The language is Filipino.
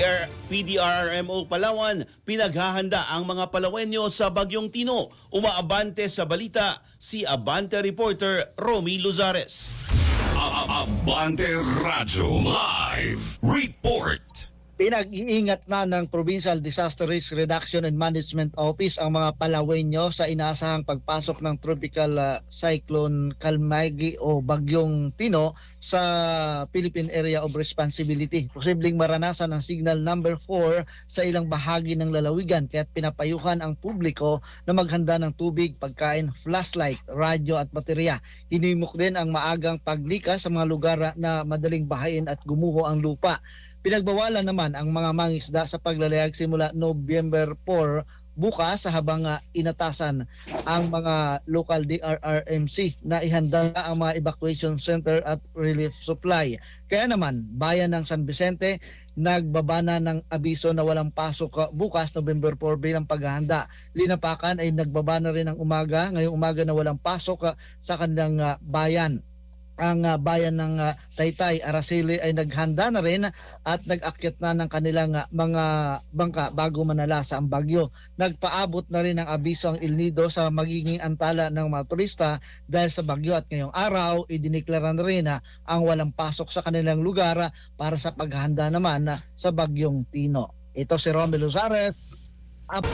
PDR, PDRMO Palawan, pinaghahanda ang mga Palawenyo sa Bagyong Tino. Umaabante sa balita si Abante reporter Romy Luzares. Abante Radyo Live Report. Pinag-iingat na ng Provincial Disaster Risk Reduction and Management Office ang mga Palawenyo sa inaasahang pagpasok ng Tropical ah, Cyclone Kalmagi o Bagyong Tino sa Philippine Area of Responsibility. Posibleng maranasan ang signal number 4 sa ilang bahagi ng lalawigan kaya pinapayuhan ang publiko na maghanda ng tubig, pagkain, flashlight, radyo at baterya. Hinimok din ang maagang paglikas sa mga lugar na madaling bahayin at gumuho ang lupa. Pinagbawalan naman ang mga mangisda sa paglalayag simula November 4 bukas habang ah, inatasan ang mga local DRRMC na ihanda na ang mga evacuation center at relief supply. Kaya naman, bayan ng San Vicente nagbaba na ng abiso na walang pasok ah, bukas November 4 bilang paghahanda. Linapakan ay nagbaba na rin ang umaga, ngayong umaga na walang pasok ah, sa kanilang bayan ang ah, bayan ng ah, Taytay, Araceli ay naghanda na rin at nag-akyat na ng kanilang ah, mga bangka bago manalasa ang bagyo. Nagpaabot na rin ng abiso ang El Nido sa magiging antala ng mga turista dahil sa bagyo at ngayong araw idiniklara na rin ah, ang walang pasok sa kanilang lugar ah, para sa paghahanda naman ah, sa bagyong Tino. Ito si Romel Luzares. Up.